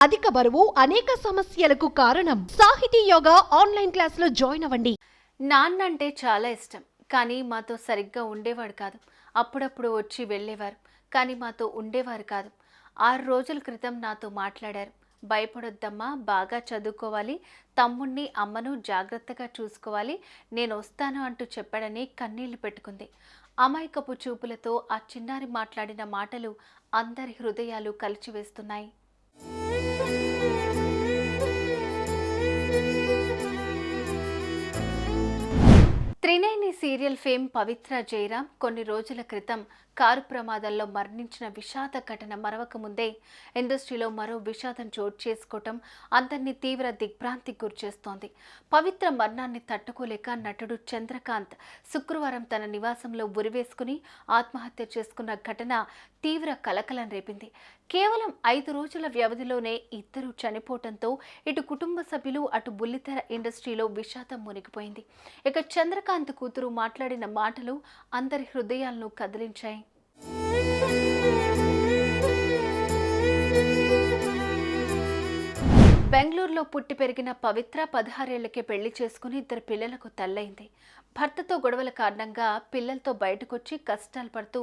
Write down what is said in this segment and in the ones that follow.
అధిక బరువు అనేక సమస్యలకు కారణం. సాహితీ యోగా ఆన్లైన్ క్లాస్లో జాయిన్ అవ్వండి. నాన్న అంటే చాలా ఇష్టం. కానీ మాతో సరిగ్గా ఉండేవాడు కాదు. అప్పుడప్పుడు వచ్చి వెళ్ళేవారు. కానీ మాతో ఉండేవారు కాదు. ఆరు రోజుల క్రితం నాతో మాట్లాడారు. భయపడొద్దమ్మా బాగా చదువుకోవాలి. తమ్ముణ్ణి అమ్మను జాగ్రత్తగా చూసుకోవాలి. నేను వస్తాను అంటూ చెప్పాడని కన్నీళ్ళు పెట్టుకుంది. అమాయకపు చూపులతో ఆ చిన్నారి మాట్లాడిన మాటలు అందరి హృదయాలు కలిచివేస్తున్నాయి. సీరియల్ ఫేమ్ పవిత్ర జయరాం కొన్ని రోజుల క్రితం కారు ప్రమాదంలో మరణించిన విషాద ఘటన మరవక ముందే ఇండస్ట్రీలో మరో విషాదం చోటు చేసుకోవటం అందరినీ తీవ్ర దిగ్భ్రాంతికి గురిచేస్తోంది పవిత్ర మరణాన్ని తట్టుకోలేక నటుడు చంద్రకాంత్ శుక్రవారం తన నివాసంలో ఉరివేసుకుని ఆత్మహత్య చేసుకున్న ఘటన తీవ్ర కలకలం రేపింది. కేవలం ఐదు రోజుల వ్యవధిలోనే ఇద్దరు చనిపోవటంతో ఇటు కుటుంబ సభ్యులు అటు బుల్లితెర ఇండస్ట్రీలో విషాదం మునిగిపోయింది. ఇక చంద్రకాంత్ కూతురు మాట్లాడిన మాటలు అందరి హృదయాలను కదిలించాయి. బెంగళూరులో పుట్టి పెరిగిన పవిత్ర పదహారేళ్ళకే పెళ్ళి చేసుకుని ఇద్దరు పిల్లలకు తల్లైంది. భర్తతో గొడవల కారణంగా పిల్లలతో బయటకొచ్చి కష్టాలు పడుతూ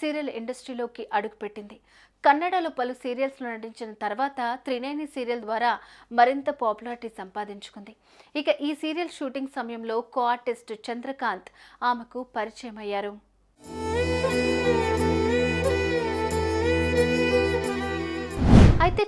సీరియల్ ఇండస్ట్రీలోకి అడుగుపెట్టింది. కన్నడలో పలు సీరియల్స్లో నటించిన తర్వాత త్రినేని సీరియల్ ద్వారా మరింత పాపులారిటీ సంపాదించుకుంది. ఇక ఈ సీరియల్ షూటింగ్ సమయంలో కో ఆర్టిస్ట్ చంద్రకాంత్ ఆమెకు పరిచయం అయ్యారు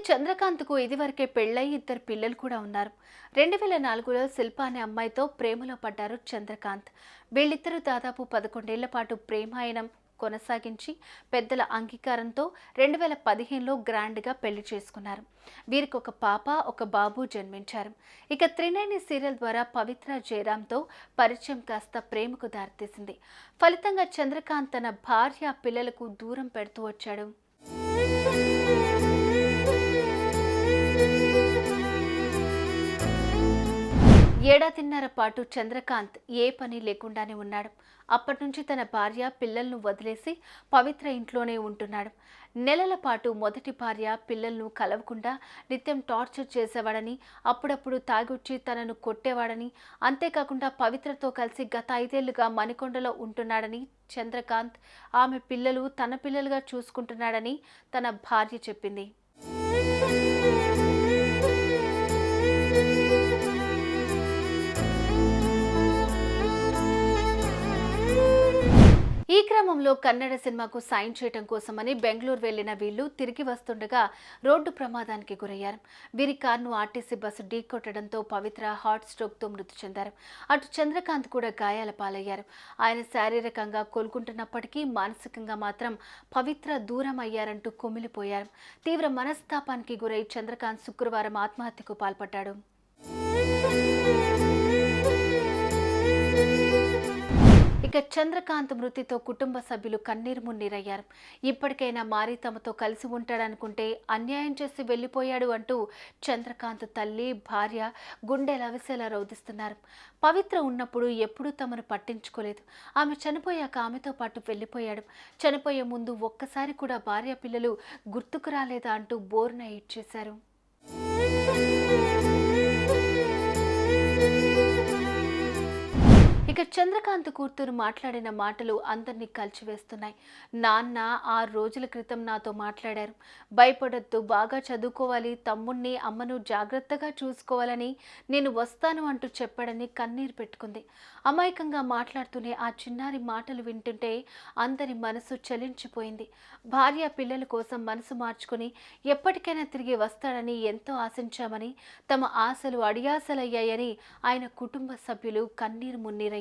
చంద్రకాంత్కు ఇదివరకే పెళ్ళై ఇద్దరు పిల్లలు కూడా ఉన్నారు. రెండు వేల నాలుగులో శిల్ప అనే అమ్మాయితో ప్రేమలో పడ్డారు చంద్రకాంత్. వీళ్ళిద్దరూ దాదాపు పదకొండేళ్ళ పాటు ప్రేమాయణం కొనసాగించి పెద్దల అంగీకారంతో రెండు వేల పదిహేనులో గ్రాండ్గా పెళ్ళి చేసుకున్నారు. వీరికి ఒక పాప ఒక బాబు జన్మించారు. ఇక త్రినేని సీరియల్ ద్వారా పవిత్ర జయరాంతో పరిచయం కాస్త ప్రేమకు దారితీసింది. ఫలితంగా చంద్రకాంత్ తన భార్య పిల్లలకు దూరం పెడుతూ వచ్చాడు. ఏడాదిన్నర పాటు చంద్రకాంత్ ఏ పని లేకుండానే ఉన్నాడు. అప్పటి నుంచి తన భార్య పిల్లలను వదిలేసి పవిత్ర ఇంట్లోనే ఉంటున్నాడు. నెలల పాటు మొదటి భార్య పిల్లలను కలవకుండా నిత్యం టార్చర్ చేసేవాడని అప్పుడప్పుడు తాగొచ్చి తనను కొట్టేవాడని అంతేకాకుండా పవిత్రతో కలిసి గత ఐదేళ్ళుగా మణికొండలో ఉంటున్నాడని చంద్రకాంత్ ఆమె పిల్లలు తన పిల్లలుగా చూసుకుంటున్నాడని తన భార్య చెప్పింది. ఈ క్రమంలో కన్నడ సినిమాకు సైన్ చేయడం కోసమని బెంగళూరు వెళ్ళిన వీళ్ళు తిరిగి వస్తుండగా రోడ్డు ప్రమాదానికి గురయ్యారు. వీరి కారును ఆర్టీసీ బస్సు ఢీకొట్టడంతో పవిత్ర హార్ట్ స్ట్రోక్తో మృతి చెందారు. అటు చంద్రకాంత్ కూడా గాయాల పాలయ్యారు. ఆయన శారీరకంగా కోలుకుంటున్నప్పటికీ మానసికంగా మాత్రం పవిత్ర దూరం అయ్యారంటూ కుమిలిపోయారు. తీవ్ర మనస్తాపానికి గురై చంద్రకాంత్ శుక్రవారం ఆత్మహత్యకు పాల్పడ్డాడు. ఇక చంద్రకాంత్ మృతితో కుటుంబ సభ్యులు కన్నీరు మున్నీరయ్యారు. ఇప్పటికైనా మారి తమతో కలిసి ఉంటాడనుకుంటే అన్యాయం చేసి వెళ్ళిపోయాడు అంటూ చంద్రకాంత్ తల్లి భార్య గుండెల అవిసేలా రోధిస్తున్నారు. పవిత్ర ఉన్నప్పుడు ఎప్పుడూ తమను పట్టించుకోలేదు. ఆమె చనిపోయాక ఆమెతో పాటు వెళ్ళిపోయాడు. చనిపోయే ముందు ఒక్కసారి కూడా భార్య పిల్లలు గుర్తుకు రాలేదా అంటూ బోర్న ఇచ్చేశారు ఇక చంద్రకాంత్ కూతురు మాట్లాడిన మాటలు అందరినీ కలిచివేస్తున్నాయి. నాన్న ఆరు రోజుల క్రితం నాతో మాట్లాడారు. భయపడొద్దు బాగా చదువుకోవాలి తమ్ముణ్ణి అమ్మను జాగ్రత్తగా చూసుకోవాలని నేను వస్తాను అంటూ చెప్పాడని కన్నీరు పెట్టుకుంది. అమాయకంగా మాట్లాడుతూనే ఆ చిన్నారి మాటలు వింటుంటే అందరి మనసు చలించిపోయింది. భార్య పిల్లల కోసం మనసు మార్చుకుని ఎప్పటికైనా తిరిగి వస్తాడని ఎంతో ఆశించామని తమ ఆశలు అడియాసలయ్యాయని ఆయన కుటుంబ సభ్యులు కన్నీరు మున్నీరయ్యారు